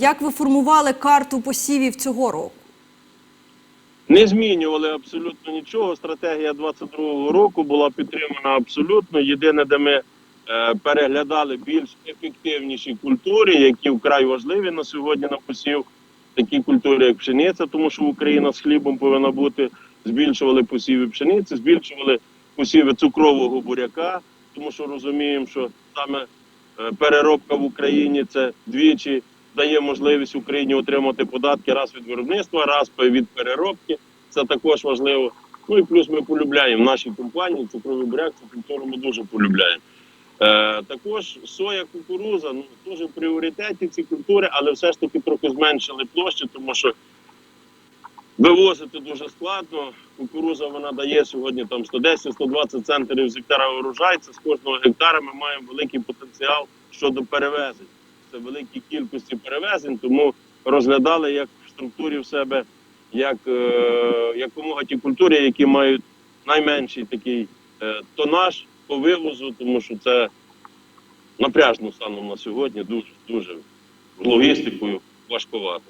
Як ви формували карту посівів цього року? Не змінювали абсолютно нічого. Стратегія 22-го року була підтримана абсолютно. Єдине, де ми е, переглядали більш ефективніші культури, які вкрай важливі на сьогодні на посів. Такі культури, як пшениця, тому що Україна з хлібом повинна бути. Збільшували посіви пшениці, збільшували посіви цукрового буряка, тому що розуміємо, що саме е, переробка в Україні це двічі дає можливість Україні отримати податки раз від виробництва, раз від переробки. Це також важливо. Ну і плюс ми полюбляємо наші компанії, цукровий буряк, цю культуру ми дуже полюбляємо. Е, також соя, кукуруза, ну теж в пріоритеті ці культури, але все ж таки трохи зменшили площі, тому що вивозити дуже складно. Кукуруза вона дає сьогодні там 110-120 центнерів з гектара урожай. Це з кожного гектара ми маємо великий потенціал щодо перевезень. Це великі кількості перевезень, тому розглядали як в структурі в себе, як е, якомога ті культури, які мають найменший такий е, тонаж по вивозу, тому що це напряжно станом на сьогодні дуже дуже логістикою важкувато.